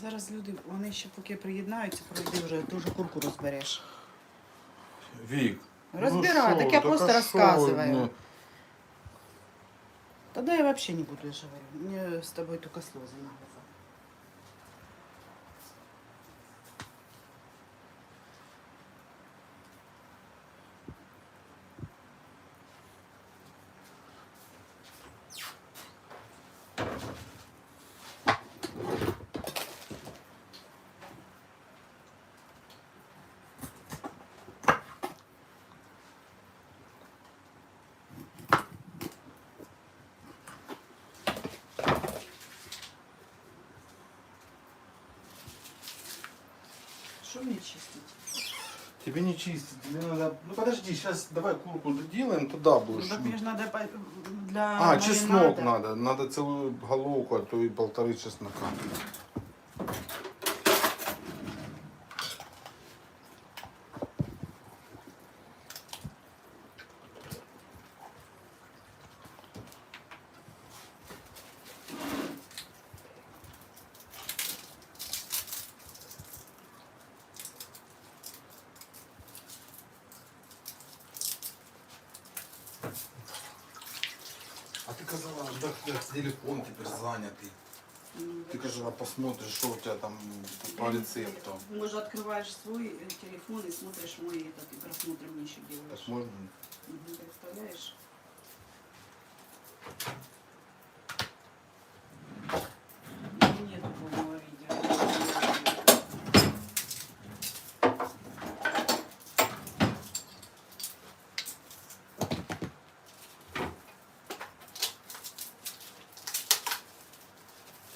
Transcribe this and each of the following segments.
Зараз люди, вони ще поки приєднаються, пройди вже дуже курку розбереш. Вік. Розбирай, ну так я просто розказую. ну, Тогда я вообще не буду, говорю. Мне с тобой только слезы на Что мне чистить? Тебе не чистить, тебе надо... Ну подожди, сейчас давай курку доделаем, тогда Ну, будешь. так мне же надо по- для А, чеснок маринада. надо. Надо целую головку, а то и полторы чеснока. А ты казала, да, да, телефон теперь занятый. М, Ты казала, посмотришь, что у тебя там по рецепту. Может, открываешь свой э, телефон и смотришь мой этот, и просмотр мне еще Так делаешь. можно? Мгм, Представляешь?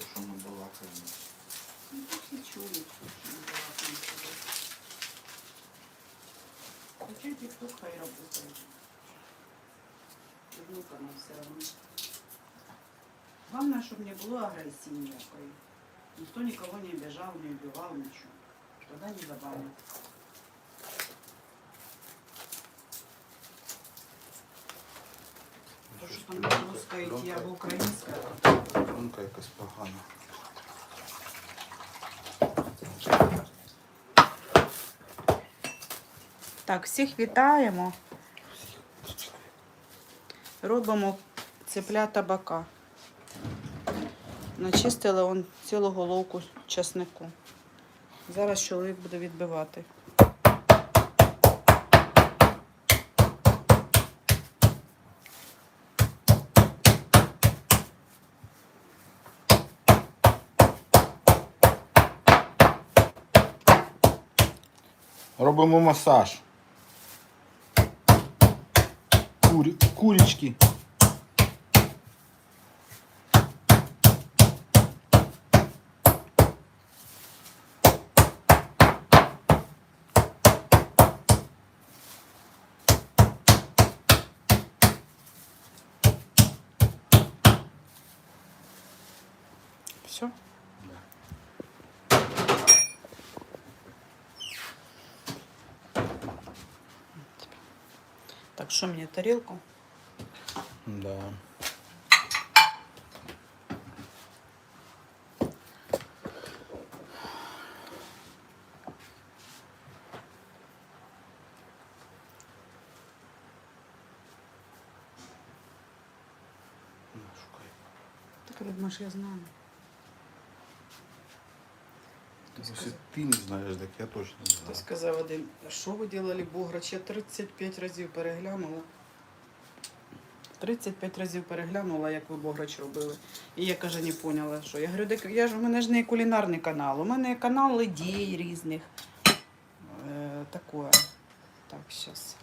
То, что мы балакаем. Ну, тут все чуют, что не было там всего. Хотя тикток хай работает. Внука нам все равно. Главное, чтобы не было агрессии никакой. Никто никого не обижал, не убивал, ничего. Тогда не забанят. То, що там русська йти або українська. Тонка якась погана. Так, всіх вітаємо. Робимо цепля табака. Начистили он цілу головку часнику. Зараз чоловік буде відбивати. Робимо масаж. Курі... Курічки. Все. Так, що мені тарілку? Да. Ну, шукай. Так, думаєш, я знаю. Якщо ти не знаєш, так я точно не знаю. знаю. сказав один, що ви робили Бограч? Я 35 разів переглянула. 35 разів переглянула, як ви Бограч робили. І я каже, не поняла, що. Я говорю, так я ж у мене ж не кулінарний канал. У мене канал ідей різних. Е, такое. Так, зараз.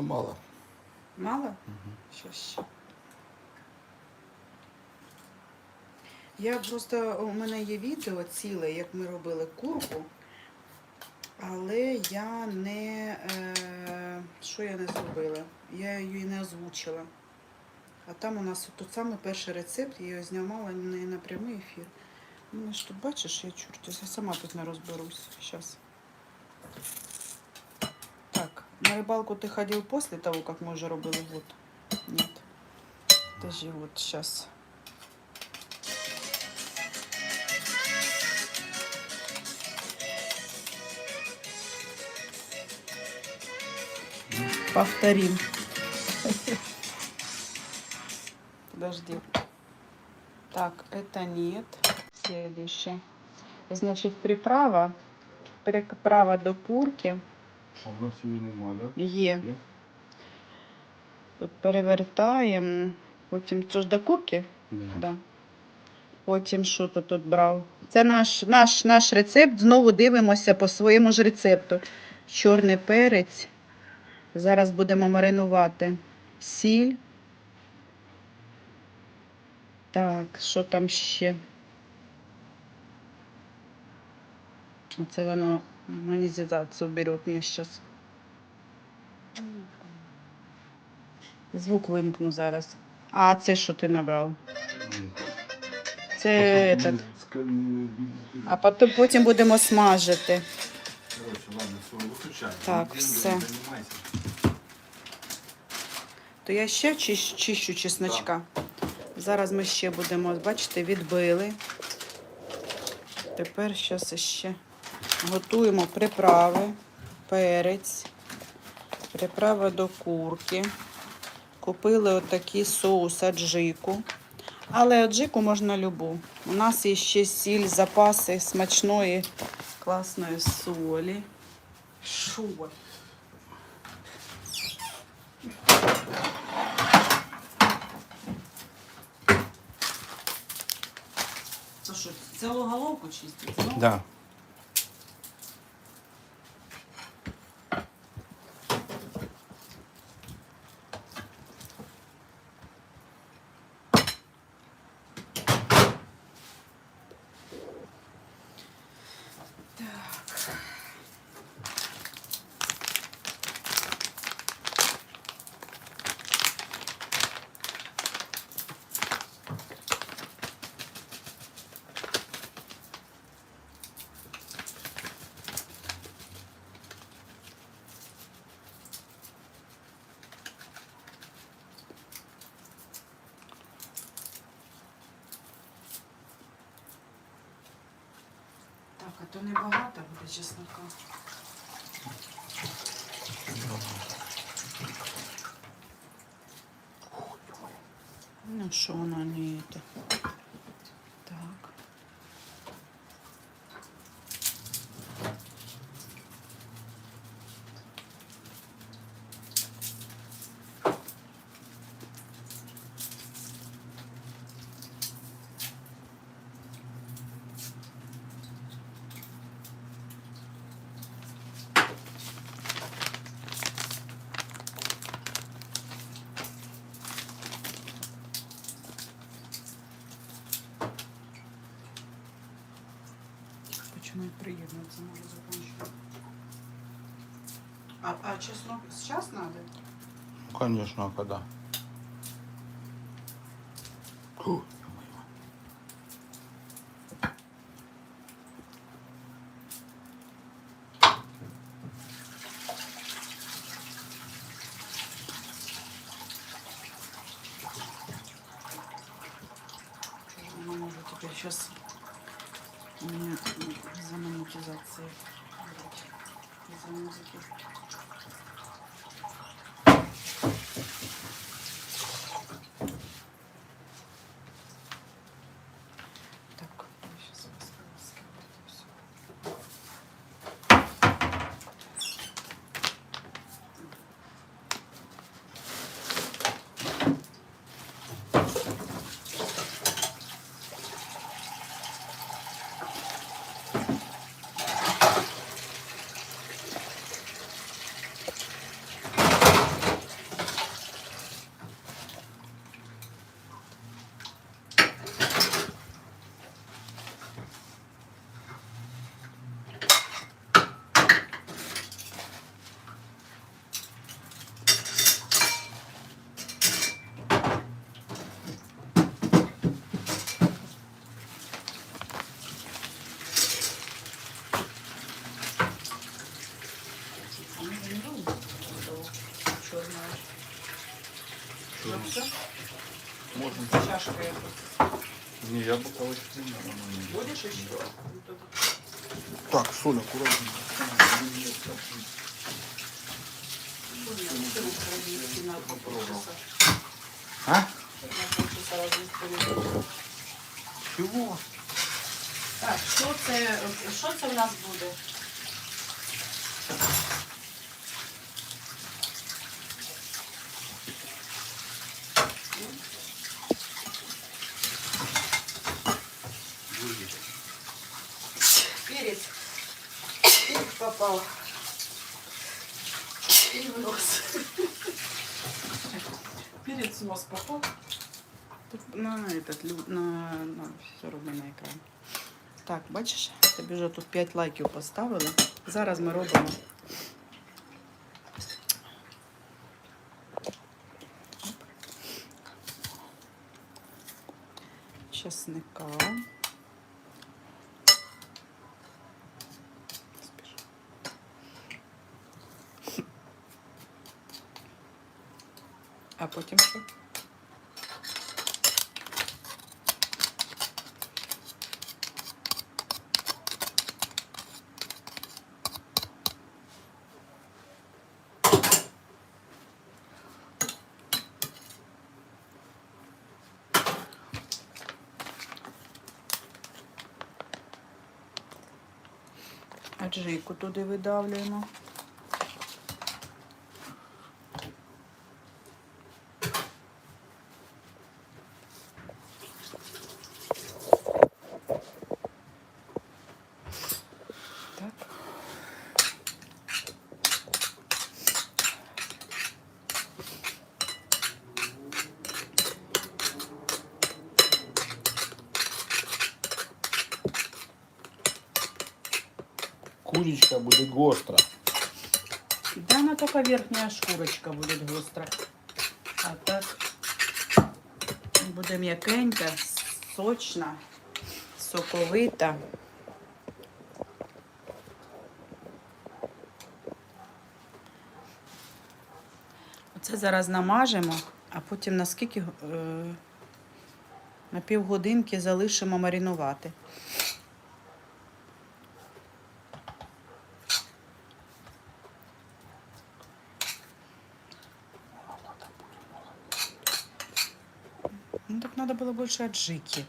Це мало. Мало? Щас ще. Я просто у мене є відео ціле, як ми робили курку. Але я не. Е, що я не зробила? Я її не озвучила. А там у нас тут саме перший рецепт, я його знімала не на прямий ефір. Ну, тут бачиш, я чорт, я сама тут не розберусь. Сейчас. На рыбалку ты ходил после того, как мы уже робили вот? Нет. Подожди, вот сейчас. Повторим. Подожди. Так, это нет. Следующее. Значит, приправа. Приправа до курки. А в нас її нема, да? Є. Є. Перевертаємо. Потім це ж до курки? Да. Да. Потім що ти тут брав? Це наш, наш, наш рецепт. Знову дивимося по своєму ж рецепту. Чорний перець. Зараз будемо маринувати сіль. Так, що там ще? Це воно монетизацію берет мені зараз. Звук вимкну зараз. А це що ти набрав? Це этот. А потім, потім будемо смажити. Короче, ладно, все, виключай. Так, все. То я ще чищу, чищу чесночка. Зараз ми ще будемо, бачите, відбили. Тепер зараз ще готуємо приправи, перець, приправа до курки. Купили отакий соус аджику. Але аджику можна любу. У нас є ще сіль, запаси смачної, класної солі. Шо? Це що, цілу головку чистить? Ну, Да. Так, не багато буде чеснока. Ну, що вона не це? Так. Починають приєднуватися, може закінчити. А, а чеснок зараз треба? Ну, конечно, а когда? Фу, Она может теперь сейчас у меня за монетизацией. Из-за музыки. Так, сейчас все. Не, я пока очень не надо. Будеш ще? Так, соль аккуратно. А? Чего? Так, що це, що це в нас буде? Попал. И в нос. Перец в нос попал. Тут на этот, на, на все роби на екран. Так, бачиш, тобі вже тут 5 лайків поставили. Зараз ми робимо. Чесника. А потім що? Аджику туди видавлюємо. Так. Курочка будет гостро. Да, она только верхняя шкурочка будет гостра. А так буде м'якенька, сочна, соковита. Оце зараз намажемо, а потім на скільки е, на півгодинки залишимо маринувати. Ну так надо было больше аджики.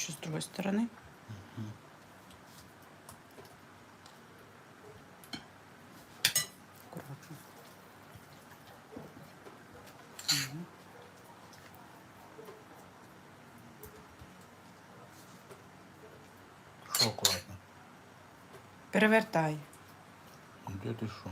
Еще с другой стороны. Аккуратно. Что аккуратно? Перевертай. Где ты что?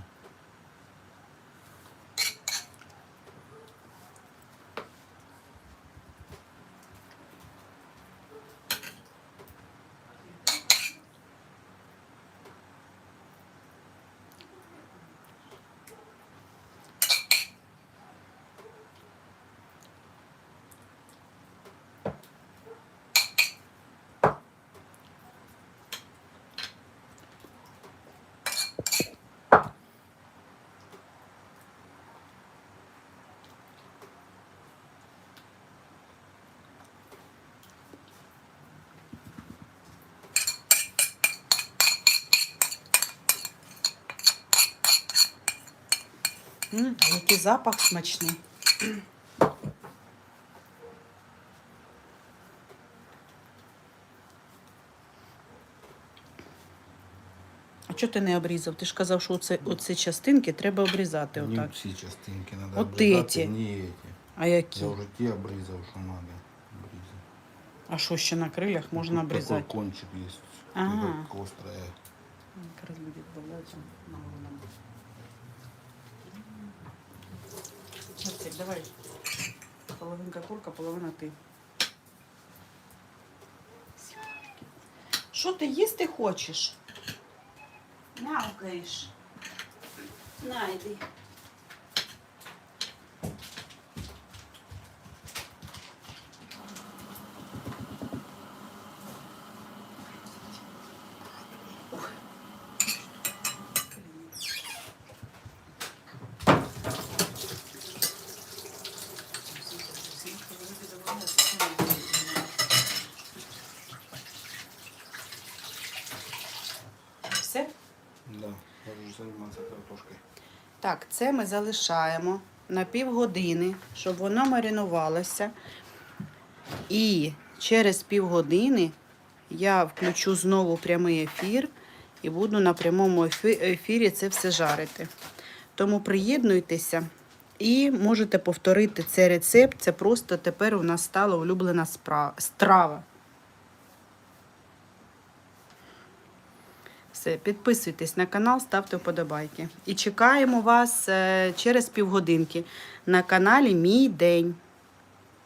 М, який запах смачний. А чого ти не обрізав? Ти ж казав, що оце, оці частинки треба обрізати Не отак. все частинки надо Вот обрезать, эти. Не эти. А які? Я уже те обрезал, что надо. обрезать. А що ще на крилях можна Тут обрізати? Такой кончик есть. Ага. Острая. Буде добавляти на голову. давай. Половинка курка, половина ти. Що ти їсти хочеш? Мявкаєш. На, йди. Все? Да, можу картошкою. Так, це ми залишаємо на півгодини, щоб воно маринувалося. І через півгодини я включу знову прямий ефір і буду на прямому ефірі це все жарити. Тому приєднуйтеся і можете повторити цей рецепт. Це просто тепер у нас стала улюблена страва. Підписуйтесь на канал, ставте вподобайки. І чекаємо вас е, через півгодинки на каналі Мій День.